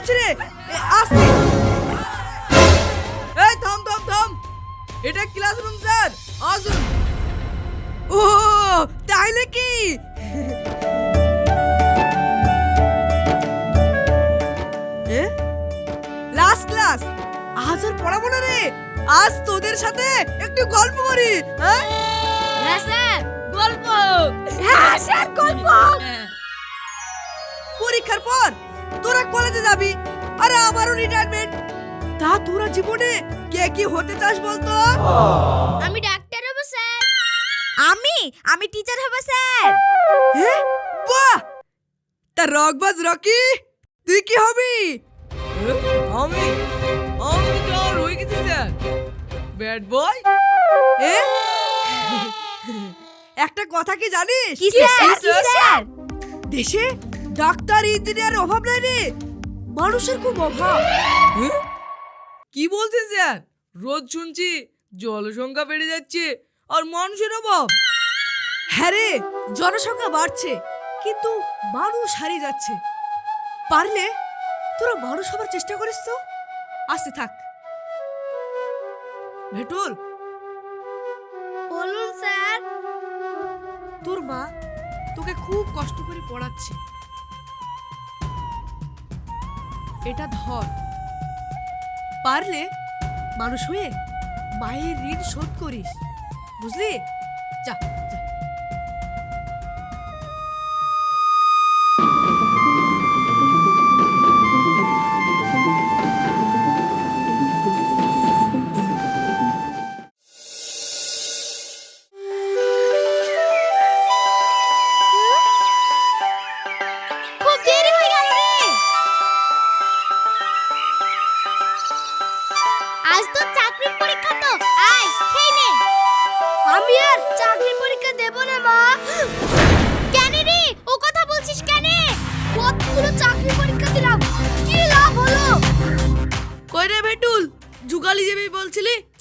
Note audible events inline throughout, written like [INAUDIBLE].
পড়েছি রে? আসছি। এই থাম থাম থাম। এটা ক্লাসরুম স্যার। আসুন। ও তাইলে কি? এ? লাস্ট ক্লাস আজ আর পড়াবো না রে। আজ তোদের সাথে একটু গল্প করি হ্যাঁ? হ্যাঁ স্যার। গল্প। হ্যাঁ স্যার গল্প। পরীক্ষার পর তোরা কলেজে যাবি? আরে আমারও রিটায়ারমেন্ট তা তোরা জীবনে কে কি হতে চাস বলতো? আমি ডাক্তার হব স্যার। আমি? আমি টিচার হব স্যার। হ্যাঁ বাহ! তা রকবাজ রকি তুই কি হবি? আমি? আমি তো আর হয়ে গেছি স্যার। ব্যাড বয় এ? [LAUGHS] একটা কথা কি জানিস? কি স্যার? কি স্যার? দেশে ডাক্তার ইঞ্জিনিয়ার অভাব নাই রে। মানুষের খুব অভাব। কি বলছেন স্যার রোজ শুনছি জনসংখ্যা বেড়ে যাচ্ছে আর মানুষের অভাব। হ্যাঁ রে জনসংখ্যা বাড়ছে কিন্তু মানুষ হারিয়ে যাচ্ছে। পারলে তোরা মানুষ হবার চেষ্টা করিস তো। আসতে থাক। ভেটুল। বলুন স্যার। তোর মা তোকে খুব কষ্ট করে পড়াচ্ছে। এটা ধর পারলে মানুষ হয়ে মায়ের ঋণ শোধ করিস। বুঝলি? যা।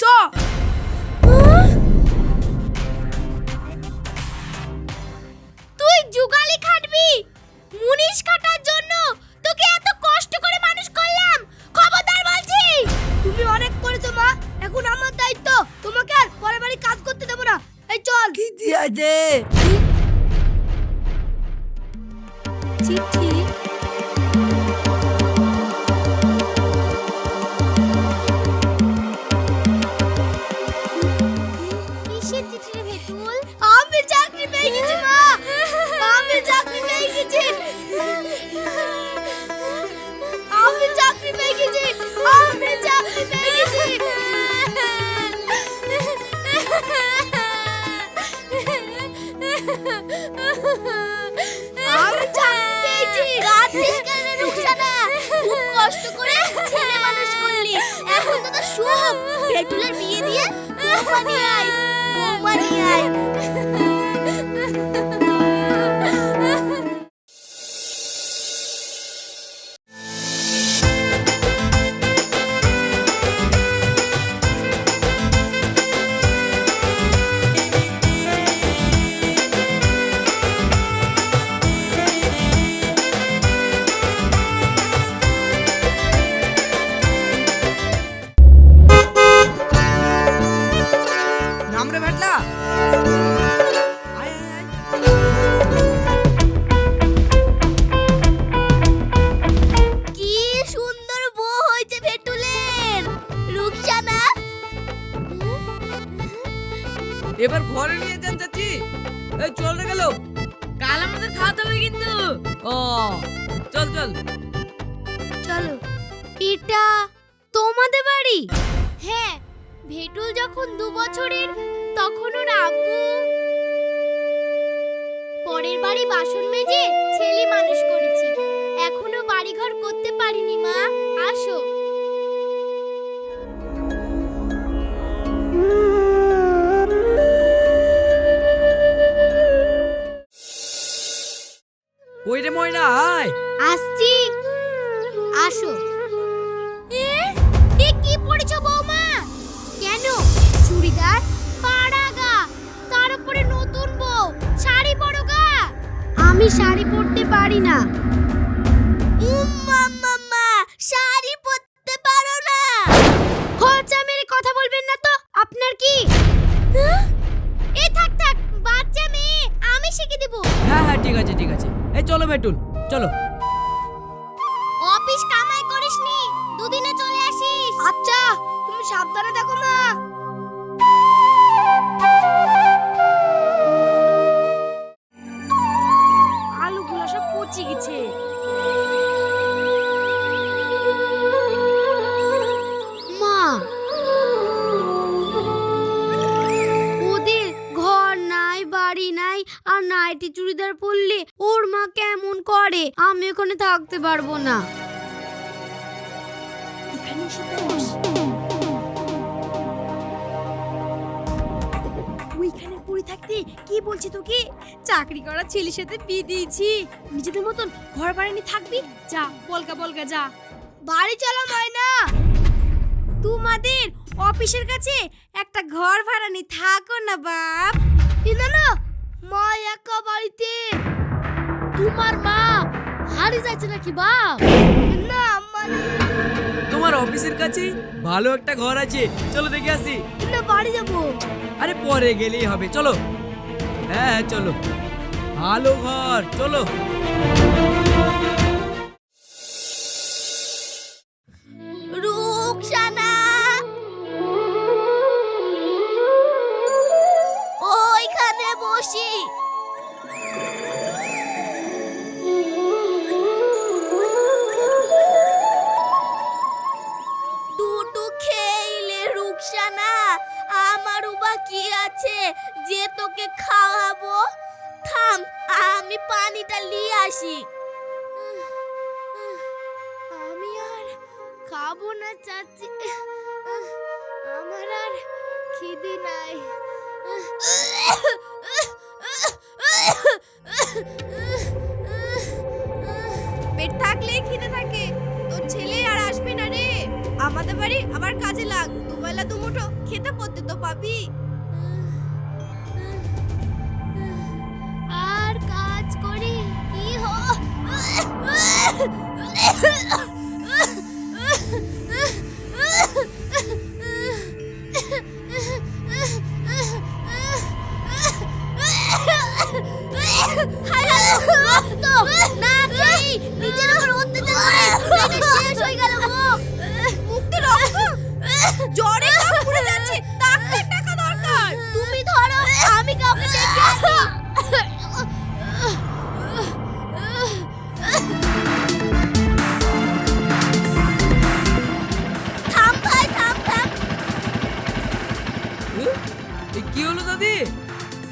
চ তুই যুগালি খাটবি। মুনিশ খাটার জন্য তোকে এত কষ্ট করে মানুষ করলাম। খবরদার বলছি। তুমি অনেক করেছ মা এখন আমার দায়িত্ব। তোমাকে আর পরের বাড়ি কাজ করতে দেবো না। এই চল। কি দিয়া দে চিঠি। কষ্ট করে ছেলে মানুষ করলি। এখন তো তোর সব। বিয়ে দিয়ে বৌমা নিয়ে আয়, বৌমা নিয়ে আয়। কি সুন্দর বউ হয়েছে পেটুলের রুকসানা এবার ঘরে নিয়ে যান চাচি। এই চল রে গেল। কাল আমাদের খাওয়াতে হবে কিন্তু। ও চল চল। চলো এটা তোমাদের বাড়ি? হ্যাঁ ভেটুল যখন দু বছরের তখন ওর আব্বু পরের বাড়ি বাসন মেজে ছেলে মানুষ করেছি। এখনও বাড়িঘর করতে পারিনি মা আসো। কই রে ময়না আয়। আসছি। আসো। এ এ কি পড়েছো বৌমা শাড়ি পরতে পারি না। মাম্মা শাড়ি পরতে পারো না। খরচা মেরে কথা বলবেন না তো আপনার কি? এ থাক থাক বাচ্চা মেয়ে আমি শিখে দেব। হ্যাঁ হ্যাঁ ঠিক আছে ঠিক আছে। এই চলো বেটুল চলো। আলুগুলো সব পচে গেছে মা! ওদের ঘর নাই বাড়ি নাই আর নাইটি চুড়িদার পরলে ওর মা কেমন করে? আমি ওখানে থাকতে পারব না। এখানে এসে বস। কি বলছি তোকে? চাকরি করা ছেলের সাথে বিয়ে দিয়েছি। নিজেদের মতন ঘর নিয়ে থাকবি? যা বলকা বলকা যা। বাড়ি চলো ময়না। তোমাদের অফিসের কাছে একটা ঘর ভাড়া নিয়ে থাকো না বাপ। না না মা একা বাড়িতে। তোমার মা হারিয়ে যাচ্ছে নাকি বাপ? না মানে তোমার অফিসের কাছে ভালো একটা ঘর আছে। চলো দেখে আসি। না বাড়ি যাব। আরে পরে গেলেই হবে। চলো। হ্যাঁ চলো। ভালো ঘর চলো। রুকসানা ওইখানে বসি। খাব না চাচ্ছি আমার আর খিদে নাই। পেট থাকলে খিদে থাকে। তোর ছেলে আর আসবে না রে। আমাদের বাড়ি আবার কাজে লাগ। দুবেলা দুমুঠো খেতে পড়তে তো পাবি। আর কাজ করে কি হ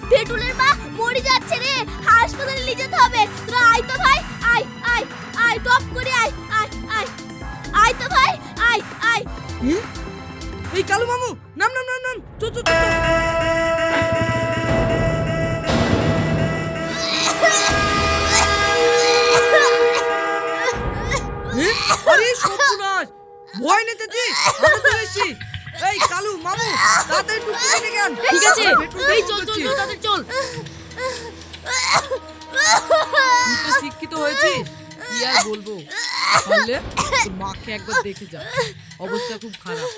পেটুলের মা মরে যাচ্ছে রে। হাসপাতালে নিয়ে যেতে হবে। তোরা আয় তো ভাই আয় আয় আয় টপ করে আয় আয় আয়। আয় তো ভাই আয় আয়। এই কালু মামু নাম নাম নাম নাম চো চো চো, চো। এ? আরে সর্বনাশ। ভয় নেই দাদি আমি তো এসেছি। এই কালু মামু তাড়াতাড়ি টুকটুকি কিনে কেন? ঠিক আছে। এই চল চল চল তাদের চল। তুই তো শিক্ষিত হয়েছিস কি আর বলব? পারলে তোর মাকে একবার দেখে যা। অবস্থা খুব খারাপ।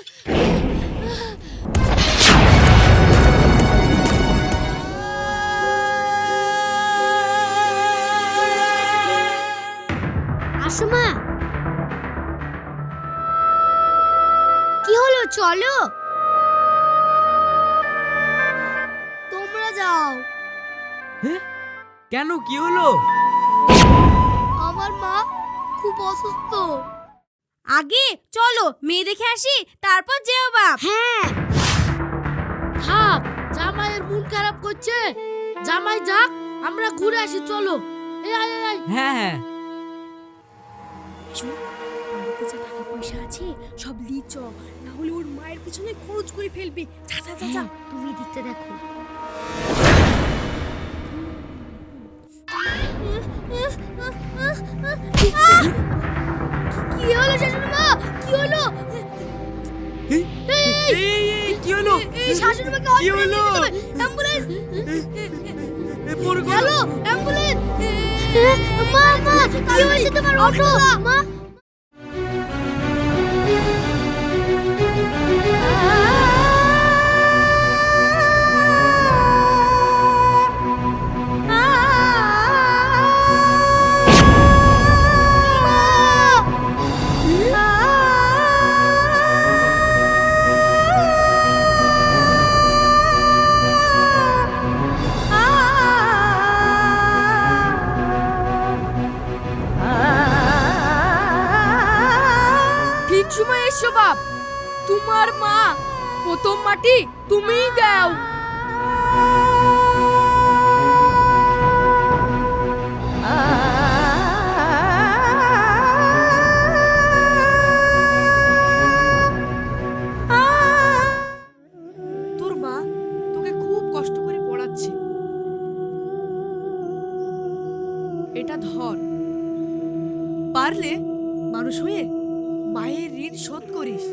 আসো মা। চলো। তোমরা যাও। কেন? কি হলো? আমার মা খুব অসুস্থ। আগে চলো মেয়ে দেখে আসি তারপর যেও বাপ। হ্যাঁ। থাক জামাইয়ের মন খারাপ করছে। জামাই যাক আমরা ঘুরে আসি চলো। এই আয় আয়, আয়। হ্যাঁ হ্যাঁ। বাড়িতে যা টাকা পয়সা আছে সব লিচ না হলে ওর মায়ের পিছনে খরচ করে ফেলবে যা যা যা যা তুমি দিকটা দেখো কি হলো শাশুড়ি মা কি হলো এই, এই, এই, কি হলো শাশুড়ি মাকে কি হলো অ্যাম্বুলেন্স এ, পড়ে গেল হ্যালো অ্যাম্বুলেন্স মা মা কি হয়েছে তোমার ওঠো মা এসো বাপ তোমার মা, প্রথম মাটি তুমিই দাও। তোর মা তোকে খুব কষ্ট করে পড়াচ্ছে। এটা ধর। পারলে মানুষ হয়ে মায়ের ঋণ শোধ করিস।